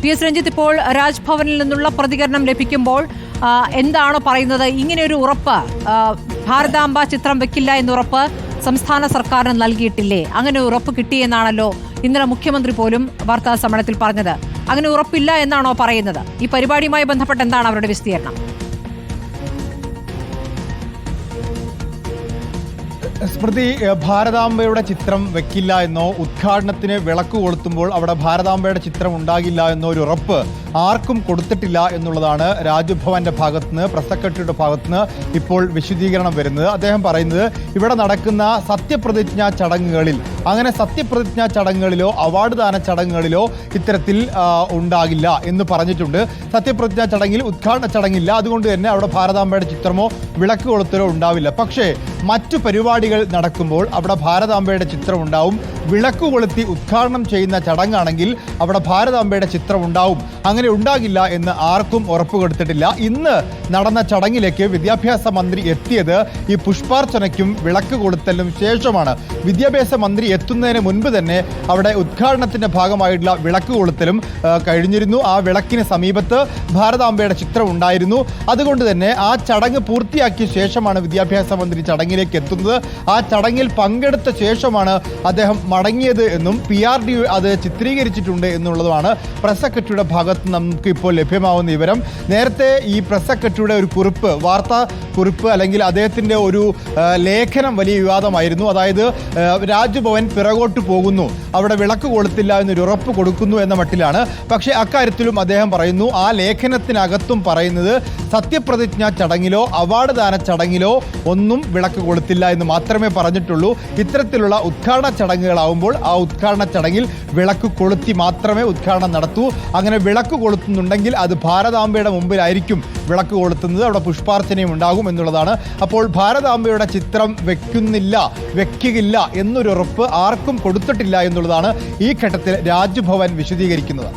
P S Ranjith ഇപ്പോൾ രാജ്ഭവനിൽ നിന്നുള്ള പ്രതികരണം ലഭിക്കുമ്പോൾ എന്താണ് പറയുന്നത്? ഇങ്ങനെയൊരു ഉറപ്പ് ഭാരതാംബ ചിത്രം വെക്കില്ല എന്ന ഉറപ്പ് സംസ്ഥാന സർക്കാരിന് നൽകിയിട്ടില്ലേ? അങ്ങനെ ഉറപ്പ് കിട്ടിയെന്നാണല്ലോ ഇന്നലെ മുഖ്യമന്ത്രി പോലും വാർത്താ സമ്മേളനത്തിൽ പറഞ്ഞത്. അങ്ങനെ ഉറപ്പില്ല എന്നാണോ പറയുന്നത്? ഈ പരിപാടിയുമായി ബന്ധപ്പെട്ട് എന്താണ് അവരുടെ വിശദീകരണം സ്മൃതി ഭാരതാംബയുടെ ചിത്രം വെക്കില്ല എന്നോ ഉദ്ഘാടനത്തിന് വിളക്ക് കൊളുത്തുമ്പോൾ അവിടെ ഭാരതാംബയുടെ ചിത്രം ഉണ്ടാകില്ല എന്നോ ഒരു ഉറപ്പ് ആർക്കും കൊടുത്തിട്ടില്ല എന്നുള്ളതാണ് രാജ്ഭവന്റെ ഭാഗത്തുനിന്ന് പ്രസ് സെക്രട്ടറിയുടെ ഭാഗത്തുനിന്ന് ഇപ്പോൾ വിശദീകരണം വരുന്നത്. അദ്ദേഹം പറയുന്നത് ഇവിടെ നടക്കുന്ന സത്യപ്രതിജ്ഞാ ചടങ്ങുകളിൽ അങ്ങനെ സത്യപ്രതിജ്ഞാ ചടങ്ങുകളിലോ അവാർഡ് ദാന ചടങ്ങുകളിലോ ഇത്തരത്തിൽ ഉണ്ടാകില്ല എന്ന് പറഞ്ഞിട്ടുണ്ട്. സത്യപ്രതിജ്ഞാ ചടങ്ങിൽ ഉദ്ഘാടന ചടങ്ങില്ല. അതുകൊണ്ട് തന്നെ അവിടെ ഭാരതാംബയുടെ ചിത്രമോ വിളക്ക് കൊളുത്തലോ ഉണ്ടാവില്ല. പക്ഷേ മറ്റു പരിപാടികൾ നടക്കുമ്പോൾ അവിടെ ഭാരതാംബയുടെ ചിത്രം ഉണ്ടാവും. വിളക്ക് കൊളുത്തി ഉദ്ഘാടനം ചെയ്യുന്ന ചടങ്ങാണെങ്കിൽ അവിടെ ഭാരതാംബയുടെ ചിത്രം ഉണ്ടാവും. അങ്ങനെ ഉണ്ടാകില്ല എന്ന് ആർക്കും ഉറപ്പ് കൊടുത്തിട്ടില്ല ഇന്ന് നടന്ന ചടങ്ങിലേക്ക് വിദ്യാഭ്യാസ മന്ത്രി എത്തിയത് ഈ പുഷ്പാർച്ചനയ്ക്കും വിളക്ക് കൊളുത്തലിനും ശേഷമാണ്. വിദ്യാഭ്യാസ മന്ത്രി എത്തുന്നതിന് മുൻപ് തന്നെ അവിടെ ഉദ്ഘാടനത്തിന്റെ ഭാഗമായിട്ടുള്ള വിളക്ക് കൊളുത്തലും കഴിഞ്ഞിരുന്നു. ആ വിളക്കിന് സമീപത്ത് ഭാരതാംബയുടെ ചിത്രം ഉണ്ടായിരുന്നു. അതുകൊണ്ട് തന്നെ ആ ചടങ്ങ് പൂർത്തിയാക്കിയ ശേഷമാണ് വിദ്യാഭ്യാസ മന്ത്രി ചടങ്ങിലേക്ക് എത്തുന്നത്. ആ ചടങ്ങിൽ പങ്കെടുത്ത ശേഷമാണ് അദ്ദേഹം മടങ്ങിയത് എന്നും പി ആർ ഡി അത് ചിത്രീകരിച്ചിട്ടുണ്ട് എന്നുള്ളതുമാണ് പ്രസ് സെക്രട്ടറിയുടെ ഭാഗത്ത് നമുക്ക് ഇപ്പോൾ ലഭ്യമാവുന്ന വിവരം. നേരത്തെ ഈ പ്രസ് സെക്രട്ടറിയുടെ ഒരു കുറിപ്പ് വാർത്താ കുറിപ്പ് അല്ലെങ്കിൽ അദ്ദേഹത്തിന്റെ ഒരു ലേഖനം വലിയ വിവാദമായിരുന്നു. അതായത് രാജ്ഭവൻ പിറകോട്ട് പോകുന്നു. അവിടെ വിളക്ക് കൊളുത്തില്ല എന്നൊരു ഉറപ്പ് കൊടുക്കുന്നു എന്ന മട്ടിലാണ്. പക്ഷേ അക്കാര്യത്തിലും അദ്ദേഹം പറയുന്നു ആ ലേഖനത്തിനകത്തും പറയുന്നത് സത്യപ്രതിജ്ഞ ചടങ്ങിലോ അവാർഡ് ദാന ചടങ്ങിലോ ഒന്നും വിളക്ക് കൊളുത്തില്ല എന്ന് മാത്രമേ പറഞ്ഞിട്ടുള്ളൂ. ഇത്തരത്തിലുള്ള ഉദ്ഘാടന ചടങ്ങുകളാവുമ്പോൾ ആ ഉദ്ഘാടന ചടങ്ങിൽ വിളക്ക് കൊളുത്തി മാത്രമേ ഉദ്ഘാടനം നടത്തൂ. അങ്ങനെ വിളക്ക് കൊളുത്തുന്നുണ്ടെങ്കിൽ അത് ഭാരതാംബയുടെ മുമ്പിലായിരിക്കും വിളക്ക് കൊളുത്തുന്നത്. അവിടെ പുഷ്പാർച്ചനയും ഉണ്ടാകും. എന്നുള്ളതാണ്. അപ്പോൾ ഭാരതാംബയുടെ ചിത്രം വെക്കുന്നില്ല വെക്കുകയില്ല എന്നൊരു ഉറപ്പ് ആർക്കും കൊടുത്തിട്ടില്ല എന്നുള്ളതാണ് ഈ ഘട്ടത്തിൽ രാജ്ഭവൻ വിശദീകരിക്കുന്നത്.